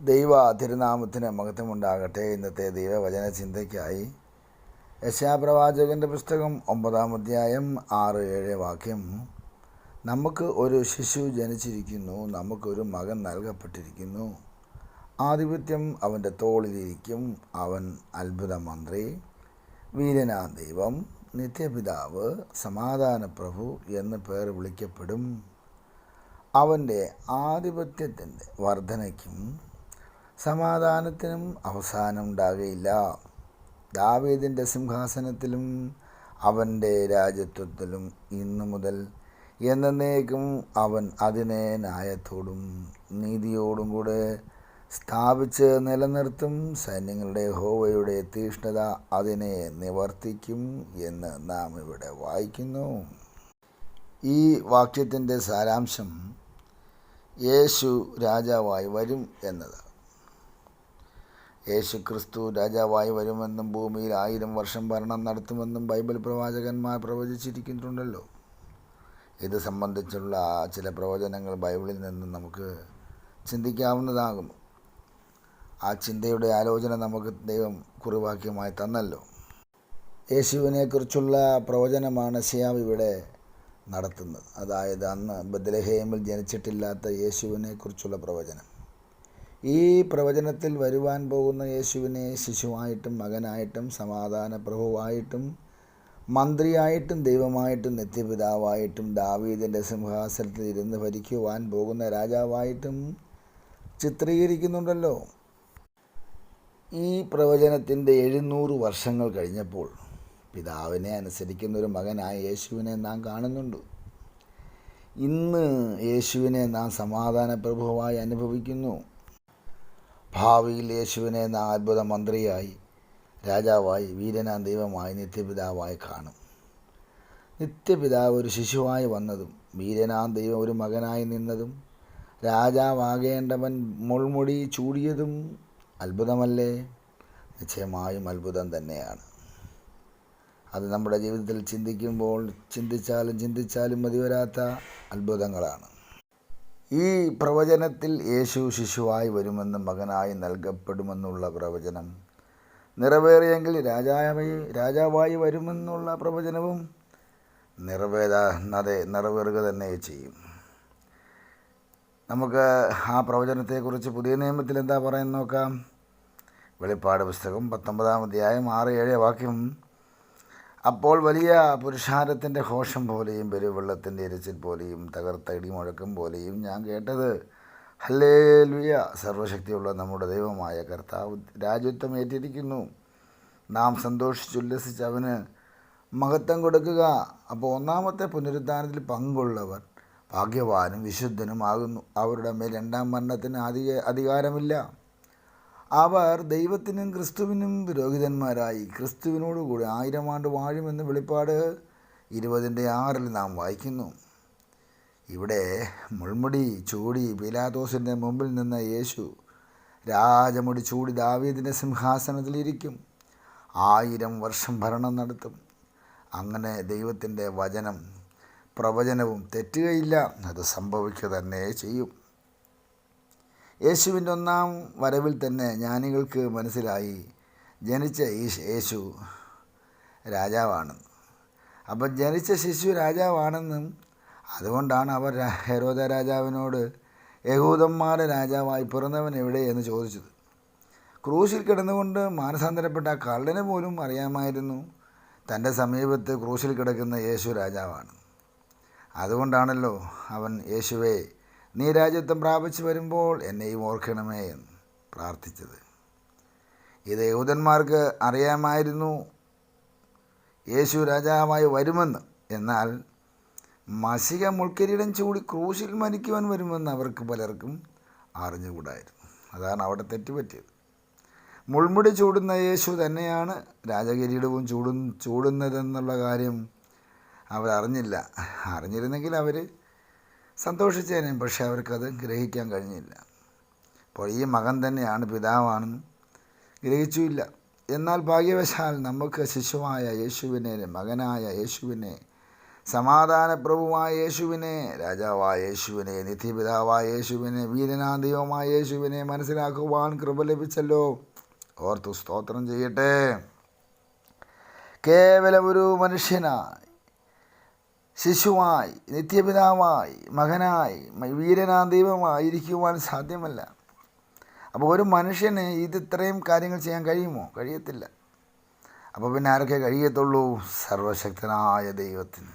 ദൈവ തിരുനാമത്തിന് മഹത്വമുണ്ടാകട്ടെ. ഇന്നത്തെ ദൈവവചന ചിന്തയ്ക്കായി യശാപ്രവാചകന്റെ പുസ്തകം ഒമ്പതാം അധ്യായം ആറ് ഏഴ് വാക്യം. നമുക്ക് ഒരു ശിശു ജനിച്ചിരിക്കുന്നു നമുക്കൊരു മകൻ നൽകപ്പെട്ടിരിക്കുന്നു. ആധിപത്യം അവന്റെ തോളിലിരിക്കും അവൻ അത്ഭുത മന്ത്രി വീരനാ ദൈവം നിത്യപിതാവ് സമാധാന പ്രഭു എന്ന് പേർ വിളിക്കപ്പെടും. അവന്റെ ആധിപത്യത്തിന്റെ വർധനയ്ക്കും സമാധാനത്തിനും അവസാനം ഉണ്ടാകുകയില്ല ദാവീദിന്റെ സിംഹാസനത്തിലും അവന്റെ രാജ്യത്വത്തിലും ഇന്നു മുതൽ എന്നേക്കും അവൻ അതിനെ ന്യായത്തോടും നീതിയോടും കൂടെ സ്ഥാപിച്ച് നിലനിർത്തും. സൈന്യങ്ങളുടെ ഹോവയുടെ തീഷ്ണത അതിനെ നിവർത്തിക്കും എന്ന് നാം ഇവിടെ വായിക്കുന്നു. ഈ വാക്യത്തിന്റെ സാരാംശം യേശു രാജാവായി വരും എന്നതാണ് യേശു ക്രിസ്തു രാജാവായി വരുമെന്നും ഭൂമിയിൽ ആയിരം വർഷം ഭരണം നടത്തുമെന്നും ബൈബിൾ പ്രവാചകന്മാർ പ്രവചിച്ചിരിക്കുന്നുണ്ടല്ലോ. ഇത് സംബന്ധിച്ചുള്ള ചില പ്രവചനങ്ങൾ ബൈബിളിൽ നിന്ന് നമുക്ക് ചിന്തിക്കാവുന്നതാകുന്നു. ആ ചിന്തയുടെ ആലോചന നമുക്ക് ദൈവം കുറിവാക്യമായി തന്നല്ലോ. യേശുവിനെക്കുറിച്ചുള്ള പ്രവചനമാണ് ശ്യാം ഇവിടെ നടത്തുന്നത്. അതായത് അന്ന് ബദ്രഹേമിൽ ജനിച്ചിട്ടില്ലാത്ത യേശുവിനെക്കുറിച്ചുള്ള പ്രവചനം. ഈ പ്രവചനത്തിൽ വരുവാൻ പോകുന്ന യേശുവിനെ ശിശുവായിട്ടും മകനായിട്ടും സമാധാന പ്രഭുവായിട്ടും മന്ത്രിയായിട്ടും ദൈവമായിട്ടും നിത്യപിതാവായിട്ടും ദാവീദിന്റെ സിംഹാസനത്തിൽ ഇരുന്ന് ഭരിക്കുവാൻ പോകുന്ന രാജാവായിട്ടും ചിത്രീകരിക്കുന്നുണ്ടല്ലോ. ഈ പ്രവചനത്തിന്റെ എഴുന്നൂറ് വർഷങ്ങൾ കഴിഞ്ഞപ്പോൾ പിതാവിനെ അനുസരിക്കുന്ന ഒരു മകനായ യേശുവിനെ നാം കാണുന്നുണ്ട്. ഇന്ന് യേശുവിനെ നാം സമാധാന പ്രഭുവായി അനുഭവിക്കുന്നു. ഭാവിയിൽ യേശുവിനെ നാം അത്ഭുത മന്ത്രിയായി രാജാവായി വീരനാം ദൈവമായി നിത്യപിതാവായി കാണും. നിത്യപിതാവ് ഒരു ശിശുവായി വന്നതും വീരനാം ദൈവം ഒരു മകനായി നിന്നതും രാജാവാകേണ്ടവൻ മുൾമുടി ചൂടിയതും അത്ഭുതമല്ലേ? നിശ്ചയമായും അത്ഭുതം തന്നെയാണ്. അത് നമ്മുടെ ജീവിതത്തിൽ ചിന്തിക്കുമ്പോൾ ചിന്തിച്ചാലും ചിന്തിച്ചാലും മതിവരാത്ത അത്ഭുതങ്ങളാണ്. ഈ പ്രവചനത്തിൽ യേശു ശിശുവായി വരുമെന്നും മകനായി നൽകപ്പെടുമെന്നുള്ള പ്രവചനം. നിറവേറിയെങ്കിൽ രാജാവായി രാജാവായി വരുമെന്നുള്ള പ്രവചനവും നിറവേറാതെ നിറവേറുക തന്നെ ചെയ്യും. നമുക്ക് ആ പ്രവചനത്തെക്കുറിച്ച് പുതിയ നിയമത്തിൽ എന്താ പറയുന്നത് നോക്കാം? വെളിപ്പാട് പുസ്തകം പത്തൊമ്പതാം അധ്യായം ആറ് ഏഴ് വാക്യം അപ്പോൾ വലിയ പുരുഷാരത്തിന്റെ ഘോഷം പോലെയും പെരുവെള്ളത്തിന്റെ ഇരച്ചിൽ പോലെയും തകർത്ത ഇടിമുഴക്കം പോലെയും ഞാൻ കേട്ടത്. ഹല്ലേലുയ. സർവശക്തിയുള്ള നമ്മുടെ ദൈവമായ കർത്താവ് രാജ്യത്വം ഏറ്റിരിക്കുന്നു നാം സന്തോഷിച്ചുല്ലസിച്ച് അവന് മഹത്വം കൊടുക്കുക. അപ്പോൾ ഒന്നാമത്തെ പുനരുദ്ധാനത്തിൽ പങ്കുള്ളവർ ഭാഗ്യവാനും വിശുദ്ധനും ആകുന്നു അവരുടെ മേൽ രണ്ടാം മരണത്തിന് അധിക അധികാരമില്ല. അവർ ദൈവത്തിനും ക്രിസ്തുവിനും പുരോഹിതന്മാരായി. ക്രിസ്തുവിനോടുകൂടി ആയിരം ആണ്ട് വാഴുമെന്ന് വെളിപ്പാട് ഇരുപതിന്റെ ആറിൽ നാം വായിക്കുന്നു. ഇവിടെ മുൾമുടി ചൂടി പിലാത്തോസിന്റെ മുമ്പിൽ നിന്ന യേശു രാജമുടി ചൂടി ദാവീദിന്റെ സിംഹാസനത്തിലിരിക്കും ആയിരം വർഷം ഭരണം നടത്തും. അങ്ങനെ ദൈവത്തിന്റെ വചനം പ്രവചനവും തെറ്റുകയില്ല. അത് സംഭവിക്കുക തന്നെ ചെയ്യും. യേശുവിന്റെ ഒന്നാം വരവിൽ തന്നെ ജ്ഞാനികൾക്ക് മനസ്സിലായി. ജനിച്ച യേശു രാജാവാണെന്ന് അപ്പം ജനിച്ച ശിശു രാജാവാണെന്നും അതുകൊണ്ടാണ് അവർ ഹെരോദ രാജാവിനോട് യഹൂദന്മാരുടെ രാജാവായി പിറന്നവൻ എവിടെ എന്ന് ചോദിച്ചത്. ക്രൂശിൽ കിടന്നുകൊണ്ട് മാനസാന്തരപ്പെട്ട കള്ളന് പോലും അറിയാമായിരുന്നു. തന്റെ സമീപത്ത് ക്രൂശിൽ കിടക്കുന്ന യേശു രാജാവാണ്. അതുകൊണ്ടാണല്ലോ അവൻ യേശുവെ നീ രാജ്യത്വം പ്രാപിച്ചു വരുമ്പോൾ എന്നെയും ഓർക്കണമേ എന്ന് പ്രാർത്ഥിച്ചത്. ഇത് യഹൂദന്മാർക്ക് അറിയാമായിരുന്നു. യേശു രാജാവായി വരുമെന്ന്. എന്നാൽ മസിക മുൾക്കിരീടം ചൂടി ക്രൂശിൽ മരിക്കുവാൻ വരുമെന്ന് അവർക്ക് പലർക്കും അറിഞ്ഞുകൂടായിരുന്നു. അതാണ് അവിടെ തെറ്റുപറ്റിയത്. മുൾമുടി ചൂടുന്ന യേശു തന്നെയാണ് രാജകിരീടവും ചൂടും ചൂടുന്നതെന്നുള്ള കാര്യം അവരറിഞ്ഞില്ല. അറിഞ്ഞിരുന്നെങ്കിൽ അവർ സന്തോഷിച്ചേനെ പക്ഷെ അവർക്കത് ഗ്രഹിക്കാൻ കഴിഞ്ഞില്ല. അപ്പോൾ ഈ മകൻ തന്നെയാണ് പിതാവാണെന്ന് ഗ്രഹിച്ചുമില്ല. എന്നാൽ ഭാഗ്യവശാൽ നമുക്ക് ശിശുവായ യേശുവിനെ മകനായ യേശുവിനെ സമാധാന പ്രഭുവായ യേശുവിനെ രാജാവായ യേശുവിനെ നിത്യപിതാവായ യേശുവിനെ വീരനാദൈവമായ യേശുവിനെ മനസ്സിലാക്കുവാൻ കൃപ ലഭിച്ചല്ലോ. ഓർത്തു സ്തോത്രം ചെയ്യട്ടെ. കേവലം ഒരു മനുഷ്യനായി ശിശുവായി നിത്യപിതാവായി മകനായി വീരനാ ദൈവമായിരിക്കുവാൻ സാധ്യമല്ല. അപ്പോൾ ഒരു മനുഷ്യന് ഇത് ഇത്രയും കാര്യങ്ങൾ ചെയ്യാൻ കഴിയുമോ? കഴിയത്തില്ല. അപ്പോൾ പിന്നെ ആരൊക്കെ കഴിയത്തുള്ളൂ? സർവശക്തനായ ദൈവത്തിന്.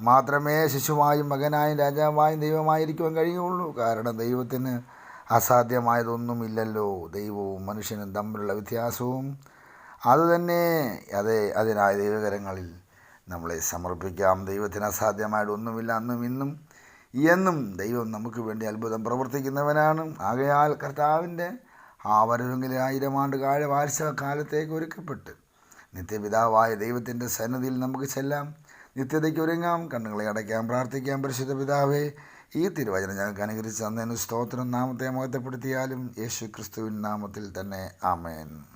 മാത്രമേ ശിശുവായും മകനായും രാജാവായും ദൈവമായിരിക്കുവാൻ കഴിയുള്ളൂ. കാരണം ദൈവത്തിന് അസാധ്യമായതൊന്നുമില്ലല്ലോ. ദൈവവും മനുഷ്യനും തമ്മിലുള്ള വ്യത്യാസവും അതുതന്നെ. അതെ അതിനായ ദൈവകരങ്ങളിൽ നമ്മളെ സമർപ്പിക്കാം. ദൈവത്തിന് അസാധ്യമായിട്ട് ഒന്നുമില്ല. അന്നും ഇന്നും എന്നും ദൈവം നമുക്ക് വേണ്ടി അത്ഭുതം പ്രവർത്തിക്കുന്നവനാണ്. ആകയാൽ കർത്താവിന്റെ ആ വരവെങ്കിലും ആയിരം ആണ്ട് കാല വാത്സവ കാലത്തേക്ക് ഒരുക്കപ്പെട്ട് നിത്യപിതാവായ ദൈവത്തിന്റെ സന്നിധിയിൽ നമുക്ക് ചെല്ലാം. നിത്യതയ്ക്ക് ഒരുങ്ങാം. കണ്ണുകളെ അടയ്ക്കാം. പ്രാർത്ഥിക്കാം. പരിശുദ്ധ പിതാവേ ഈ തിരുവചനം ഞങ്ങൾക്ക് അനുകരിച്ച് തന്നതിന് സ്തോത്രം. നാമത്തെ മഹത്വപ്പെടുത്തിയാലും യേശു ക്രിസ്തുവിൻ നാമത്തിൽ തന്നെ. ആമേൻ.